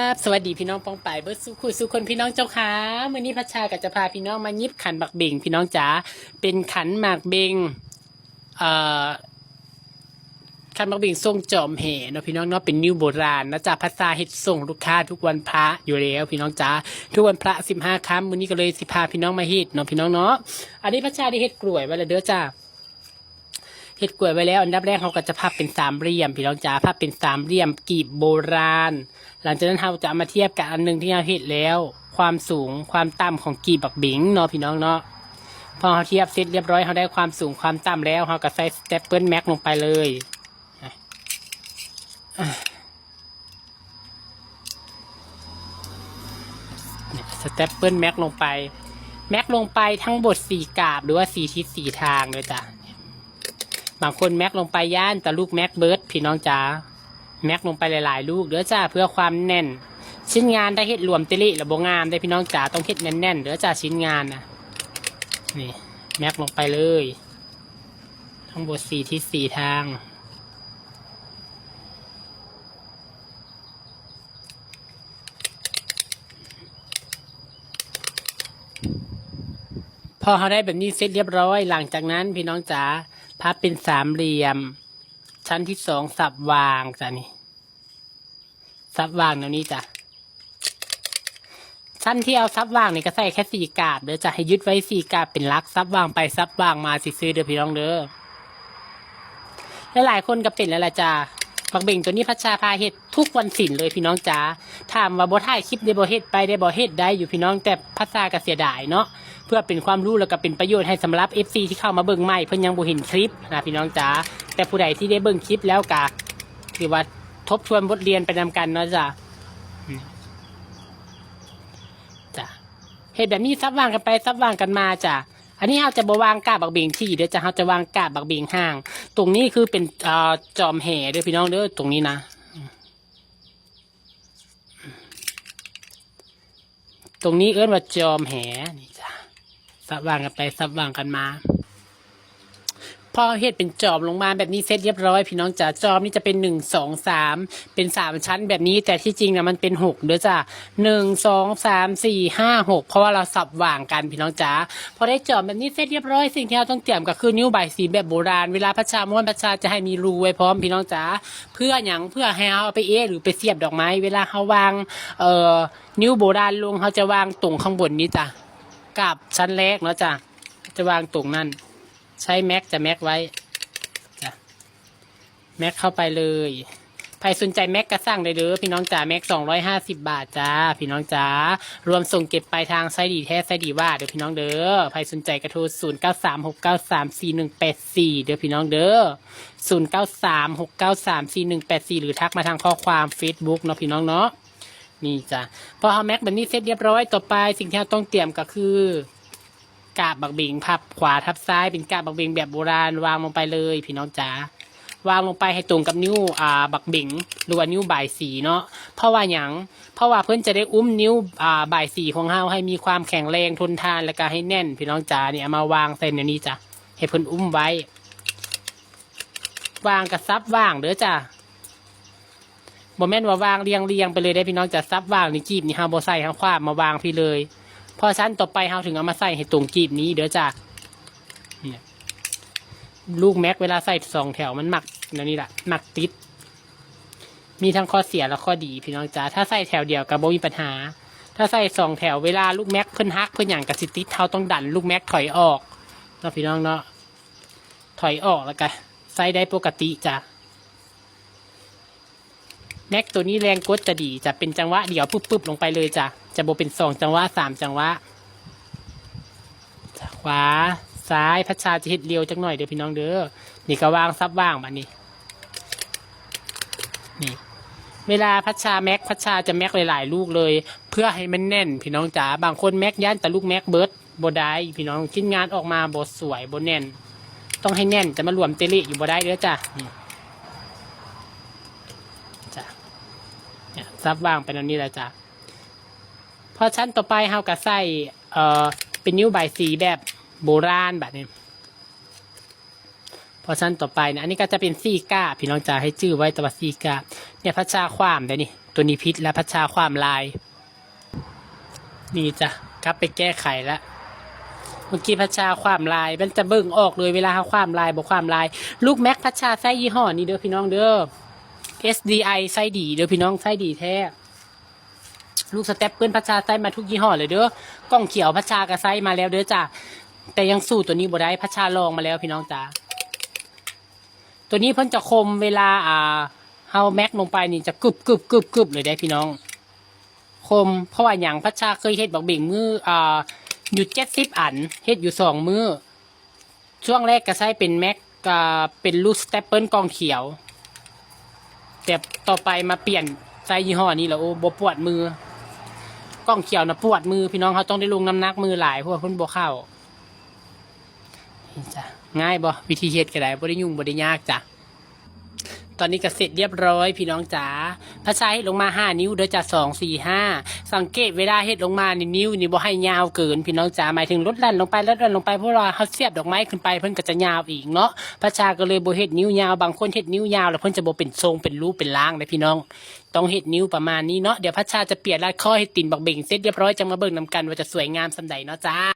ครับสวัสดีพี่น้องปองป่ายเบิร์ดสุขุสุคนพี่น้องเจ้าขามื่อนี้พัชชากับจะพาพี่น้องมายิบขันบักเบงพี่น้องจ๋าเป็นขันหมากเบงเอ่อขันบักเบงทรงจอมเหเนาะพี่น้องเนาะเป็นนิ้วโบราณนะจ๊ะพัชชาเฮ็ดส่งลูกค้าทุกวันพระอยู่แล้วพี่น้องจ๋าทุกวันพระสิบห้าค่ำมื่อนี้ก็เลยสิพาพี่น้องมาเฮ็ดเนาะพี่น้องเนาะอันนี้พัชชาได้เฮ็ดกล้วยไว้แล้วเด้อจ้าเฮ็ดกล้วยไว้แล้วอันดับแรกเขาก็จะพับเป็นสามเหลี่ยม พี่น้องจ๋าพับเป็นสามเหลี่ยมกีบโบราณ หลังจากนั้นเราจะมาเทียบกับอันหนึ่งที่เราเฮ็ดแล้ว ความสูงความต่ำของกีบบักบิงเนาะพี่น้องเนาะพอเราเทียบเสร็จเรียบร้อยเราได้ความสูงความต่ำแล้วเราก็ใส่สเตปเปิลแม็กลงไปเลยสเตปเปิลแม็กลงไป แม็กลงไปทั้งบทสี่กาบหรือว่าสี่ทิศสี่ทางเลยจ้ะบางคนแม็กลงไปย่านแต่ลูกแม็กเบิร์ดพี่น้องจ๋า แม็กลงไปหลายๆ ลูกเด้อจ้าเพื่อความแน่น ชิ้นงานได้เฮ็ดรวมเตลิระบบงามได้พี่น้องจ๋าต้องเฮ็ดแน่นๆเด้อจ้าชิ้นงานนะนี่แม็กลงไปเลยทั้งบทสี่ทิศสี่ทางพอเขาได้แบบนี้เสร็จเรียบร้อย หลังจากนั้นพี่น้องจ๋าพับเป็นสามเหลี่ยม ชั้นที่สองสับวางจ้ะนี่ สับวางแนวนี้จ้ะชั้นที่เอาซับวางนี่ก็ใส่แค่สี่กาบเดี๋ยวจะให้ยึดไว้สี่กาบเป็นลักซับวางไปซับวางมาสิซื้อเด้อพี่น้องเด้อและหลายคนก็เป็นแล้วล่ะจ้าบักเบ่งตัวนี้พัชชาพาเฮ็ดทุกวันศิลเลยพี่น้องจ๋าถามว่าบ่ถ่ายคลิปได้บ่เฮ็ดไปได้บ่เฮ็ดได้อยู่พี่น้องแต่พัชชาก็เสียดายเนาะเพื่อเป็นความรู้แล้วก็เป็นประโยชน์ให้สำหรับ FC ที่เข้ามาเบิ่งใหม่เพิ่นยังบ่เห็นคลิปนะพี่น้องจ๋าแต่ผู้ใดที่ได้เบิ่งคลิปแล้วก็ถือว่า ทบทวนบทเรียนไปนำกันเนาะจ้ะอืมจ้ะเฮ็ดแบบนี้ซับวางกันไปซับวางกันมาจ้ะอันนี้เราจะบ่วางกาบบักเบงที่เดี๋ยวจะเราจะวางกาบบักเบงห่าง ตรงนี้คือเป็นเอ่อจอมแห่เด้อพี่น้องเด้อตรงนี้นะตรงนี้เอิ้นว่าจอมแหนี่จ้ะสับวางกันไปสับวางกันมา พอเฮ็ดเป็นจอมลงมาแบบนี้เสร็จเรียบร้อยพี่น้องจ๋าจอมนี่จะเป็นหนึ่งสองสามเป็นสามชั้นแบบนี้แต่ที่จริงนะมันเป็นหกเด้อจ้ะหนึ่งสองสามสี่ห้าหกเพราะว่าเราสับวางกันพี่น้องจ๋าพอได้จอมแบบนี้เสร็จเรียบร้อยสิ่งที่เราต้องเตรียมก็คือนิ้วใบสีแบบโบราณเวลาพระชาม้วนพระชาจะให้มีรูไว้พร้อมพี่น้องจ๋าเพื่ออย่างเพื่อให้เราเอาไปเอหรือไปเสียบดอกไม้เวลาเขาวางเอ่อนิ้วโบราณลงเขาจะวางตรงข้างบนนี้จ้ะกับชั้นแรกเนาะจ้ะจะวางตรงนั่น ใช้แม็กจะแม็กไว้จ้ะแม็กเข้าไปเลยใครสนใจแม็กก็สั่งได้เลยพี่น้องจ๋าแม็กสองร้อยห้าสิบาทจ้าพี่น้องจ๋ารวมส่งเก็บปลายทางไซดีแท้ไซดีว่าเดี๋ยวพี่น้องเด้อใครสนใจกระทรศูนย์เก้าสามหกเก้าสามสี่หนึ่งแปดสี่เดี๋ยวพี่น้องเด้อศูนย์เก้าสามหกเก้าสามสี่หนึ่งแปดสี่หรือทักมาทางข้อความ Facebook เนาะพี่น้องเนาะนี่จ้ะพอเอาแม็กแบบนี้เสร็จเรียบร้อยต่อไปสิ่งที่เราต้องเตรียมก็คือ กาบบักเบงพับขวาทับซ้ายเป็นกาบบักเบงแบบโบราณวางลงไปเลย พี่น้องจ๋าวางลงไปให้ตรงกับนิ้วอ่าบักเบงหรือว่านิ้วบ่ายสีเนาะเพราะว่าหยังเพราะว่าเพื่อนจะได้อุ้มนิ้วอ่าบ่ายสีของเราให้มีความแข็งแรงทนทานและก็ให้แน่น พี่น้องจ๋าเนี่ยเอามาวางเส้นอย่างนี้จ้ะให้เพื่อนอุ้มไว้ วางกับซับว่างเด้อจ้ะบ่แม่นว่าวางเรียงเรียงไปเลยได้พี่น้องจะซับวางนี่กีบนี่ฮาโบ่ใส่ทางขวามาวางพี่เลย พอชั้นต่อไปเฮาถึงเอามาใส่ให้ตรงกีบนี้เด้อจ้ะเนี่ยลูกแม็กเวลาใส่สองแถวมันหมักนั่นนี่แหละหมักติด มีทั้งข้อเสียและข้อดีพี่น้องจ้าถ้าใส่แถวเดียวก็บ่มีปัญหา ถ้าใส่สองแถวเวลาลูกแม็กเพิ่นฮักเพิ่นหยังกับสิติดเฮาต้องดันลูกแม็กถอยออกเนาะพี่น้องเนาะถอยออกแล้วก็ใส่ได้ปกติจ้ะแม็กตัวนี้แรงกดจะดีจะเป็นจังหวะเดียวปุ๊บปุ๊บลงไปเลยจ้ะ จะโบเป็นสองจังหวะสามจังหวะขวาซ้ายพัชชาจะเฮ็ดเร็วจังหน่อยเด้อพี่น้องเด้อนี่ก็วางซับว่างบัดนี้ นี่ เวลาพัชชาแม็กพัชชาจะแม็กหลาย ๆ ลูกเลย เพื่อให้มันแน่น พี่น้องจ๋าบางคนแม็กย่านแต่ลูกแม็กเบิร์ดบได้พี่น้องชิ้นงานออกมาโบสวยโบแน่น ต้องให้แน่นจะมารวมเตลิอยู่โบได้เด้อจ้ะจ้ะเนี่ยซับวางไปตรงนี้แล้วจ้ะ พอชั้นต่อไปเฮาก็ใส่เอ่อเป็นนิ้วใบสีแบบโบราณแบบนี้ พอชั้นต่อไปนี่ยอันนี้ก็จะเป็นซีก้าพี่น้องจ๋าให้ชื่อไว้ตัวซีก้าเนี่ยพระชาความได้นี่ตัวนี้พิษและพัชชาความลาย นี่จ้ะกลับไปแก้ไขแล้วเมื่อกี้พัชชาความลาย มันจะเบิ่งออกเลยเวลาเขาความลายบอกความลาย ลูกแม็กพัชชาไส้ยี่ห้อนี้เด้อพี่น้องเด้อ SDI ไส้ดีเด้อพี่น้องไส้ดีแท้ ลูกสเต็ปเปิ้ลพัชชาไส้มาทุกยี่ห้อเลยเด้อกล้องเขียวพัชชากับไส้มาแล้วเด้อจ้ะแต่ยังสู้ตัวนี้บ่ได้พัชชาลองมาแล้วพี่น้องจ้าตัวนี้เพิ่นจะคมเวลาอ่าเฮาแม็กลงไปนี่จะกึบกึบกึบกึบเลยได้พี่น้อง คมเพราะว่าอย่างพัชชาเคยเฮ็ดบักเบ่งมืออ่าอยู่เจ็ดสิบอันเฮ็ดอยู่สองมือช่วงแรกก็ใช้เป็นแม็กกับเป็นลูกสเตปเปิลกองเขียว แต่ต่อไปมาเปลี่ยนใส่ยี่ห้อนี้แล้วโอ้บปวดมือ กล้องเขียวนะปวดมือพี่น้องเขาต้องได้ลงน้ำหนักมือหลายเพราะว่าเพิ่นบ่เข้าจ้ะง่ายบ่วิธีเฮ็ดก็ได้บ่ได้ยุ่งบ่ได้ยากจ้ะ ตอนนี้ก็เสร็จเรียบร้อยพี่น้องจ๋าพระชายเฮ็ดลงมาห้านิ้วเด้อจ้ะสองสี่ห้าสังเกตเวลาเฮ็ดลงมานี่นิ้วนี่บ่ให้ยาวเกิน พี่น้องจ๋าหมายถึงลดลั่นลงไปลดลั่นลงไปเพราะว่าเขาเสียบดอกไม้ขึ้นไปเพิ่นก็จะยาวอีกเนาะพระชาก็เลยบ่เฮ็ดนิ้วยาวบางคนเฮ็ดนิ้วยาวแล้วเพิ่นจะบ่เป็นทรงเป็นรูปเป็นร่างเลยพี่น้อง ต้องเฮ็ดนิ้วประมาณนี้เนาะเดี๋ยวพระชาจะเปลี่ยนลายข้อให้ติ่นบักเบ่งเสร็จเรียบร้อยจะมาเบิ่งนำกันว่าจะสวยงามสำใดเนาะจ้า